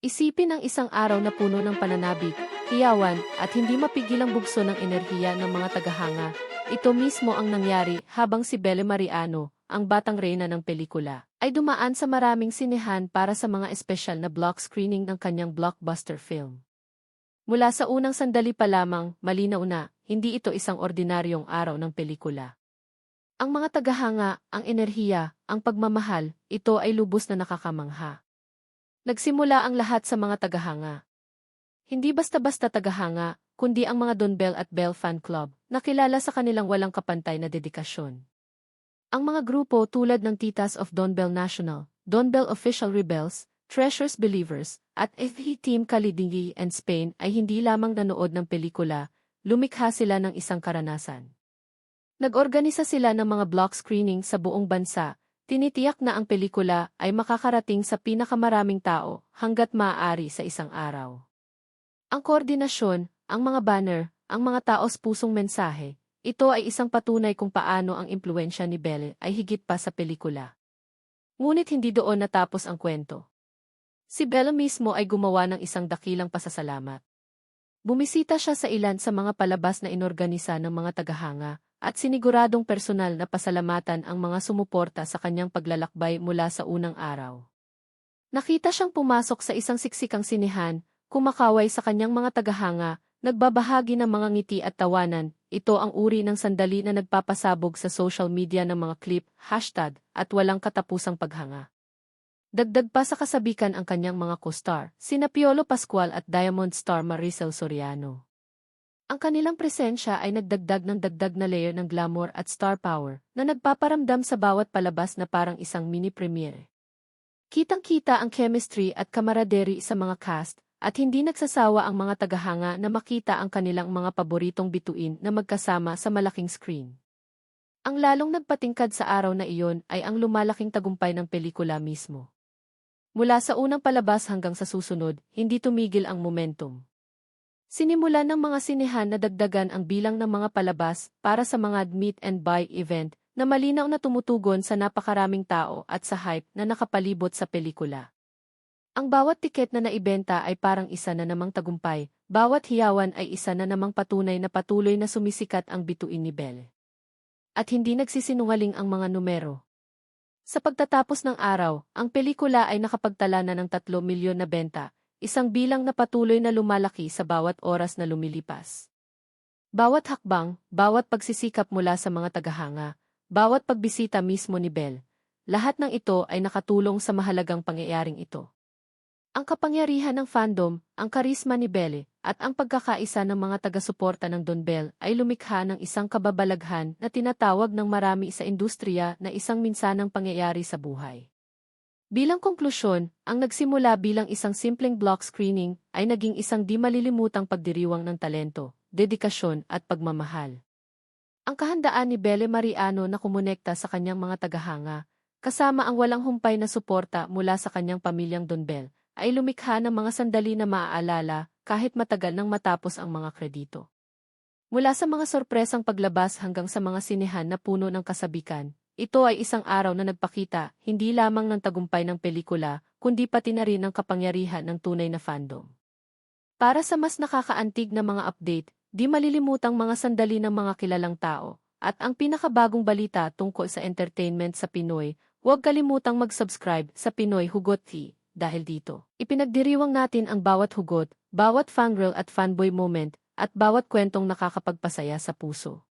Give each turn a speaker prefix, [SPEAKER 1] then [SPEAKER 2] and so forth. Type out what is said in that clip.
[SPEAKER 1] Isipin ang isang araw na puno ng pananabik, hiyawan, at hindi mapigilang bugso ng enerhiya ng mga tagahanga. Ito mismo ang nangyari habang si Belle Mariano, ang batang reyna ng pelikula, ay dumaan sa maraming sinehan para sa mga espesyal na block screening ng kanyang blockbuster film. Mula sa unang sandali pa lamang, malinaw na, hindi ito isang ordinaryong araw ng pelikula. Ang mga tagahanga, ang enerhiya, ang pagmamahal, ito ay lubos na nakakamangha. Nagsimula ang lahat sa mga tagahanga. Hindi basta-basta tagahanga, kundi ang mga Don Bell at Bell Fan Club, na kilala sa kanilang walang kapantay na dedikasyon. Ang mga grupo tulad ng Titas of Don Bell National, Don Bell Official Rebels, Treasures Believers, at FE Team Kalidingi and Spain ay hindi lamang nanood ng pelikula, lumikha sila ng isang karanasan. Nag-organisa sila ng mga block screening sa buong bansa, tinitiyak na ang pelikula ay makakarating sa pinakamaraming tao hanggat maaari sa isang araw. Ang koordinasyon, ang mga banner, ang mga taos pusong mensahe, ito ay isang patunay kung paano ang impluensya ni Belle ay higit pa sa pelikula. Ngunit hindi doon natapos ang kwento. Si Belle mismo ay gumawa ng isang dakilang pasasalamat. Bumisita siya sa ilan sa mga palabas na inorganisa ng mga tagahanga, at siniguradong personal na pasalamatan ang mga sumuporta sa kanyang paglalakbay mula sa unang araw. Nakita siyang pumasok sa isang siksikang sinihan, kumakaway sa kanyang mga tagahanga, nagbabahagi ng mga ngiti at tawanan, ito ang uri ng sandali na nagpapasabog sa social media ng mga clip, hashtag, at walang katapusang paghanga. Dagdag pa sa kasabikan ang kanyang mga co-star, sina Piolo Pascual at Diamond Star Maricel Soriano. Ang kanilang presensya ay nagdagdag ng dagdag na layer ng glamour at star power na nagpaparamdam sa bawat palabas na parang isang mini premiere. Kitang-kita ang chemistry at kamaraderi sa mga cast at hindi nagsasawa ang mga tagahanga na makita ang kanilang mga paboritong bituin na magkasama sa malaking screen. Ang lalong nagpatingkad sa araw na iyon ay ang lumalaking tagumpay ng pelikula mismo. Mula sa unang palabas hanggang sa susunod, hindi tumigil ang momentum. Sinimulan ng mga sinehan na dagdagan ang bilang ng mga palabas para sa mga meet and buy event na malinaw na tumutugon sa napakaraming tao at sa hype na nakapalibot sa pelikula. Ang bawat tiket na naibenta ay parang isa na namang tagumpay, bawat hiyawan ay isa na namang patunay na patuloy na sumisikat ang bituin ni Belle. At hindi nagsisinungaling ang mga numero. Sa pagtatapos ng araw, ang pelikula ay nakapagtala na ng 3 milyon na benta, isang bilang na patuloy na lumalaki sa bawat oras na lumilipas. Bawat hakbang, bawat pagsisikap mula sa mga tagahanga, bawat pagbisita mismo ni Bell, lahat ng ito ay nakatulong sa mahalagang pangyayaring ito. Ang kapangyarihan ng fandom, ang karisma ni Belle, at ang pagkakaisa ng mga taga-suporta ng Don Bell ay lumikha ng isang kababalaghan na tinatawag ng marami sa industriya na isang minsanang pangyayari sa buhay. Bilang konklusyon, ang nagsimula bilang isang simpleng block screening ay naging isang di malilimutang pagdiriwang ng talento, dedikasyon at pagmamahal. Ang kahandaan ni Belle Mariano na kumonekta sa kanyang mga tagahanga, kasama ang walang humpay na suporta mula sa kanyang pamilyang Don Bell, ay lumikha ng mga sandali na maaalala kahit matagal nang matapos ang mga kredito. Mula sa mga sorpresang paglabas hanggang sa mga sinehan na puno ng kasabikan, ito ay isang araw na nagpakita hindi lamang ng tagumpay ng pelikula, kundi pati na rin ng kapangyarihan ng tunay na fandom. Para sa mas nakakaantig na mga update, di malilimutang mga sandali ng mga kilalang tao, at ang pinakabagong balita tungkol sa entertainment sa Pinoy, huwag kalimutang mag-subscribe sa Pinoy Hugot Tea, dahil dito, ipinagdiriwang natin ang bawat hugot, bawat fangirl at fanboy moment, at bawat kwentong nakakapagpasaya sa puso.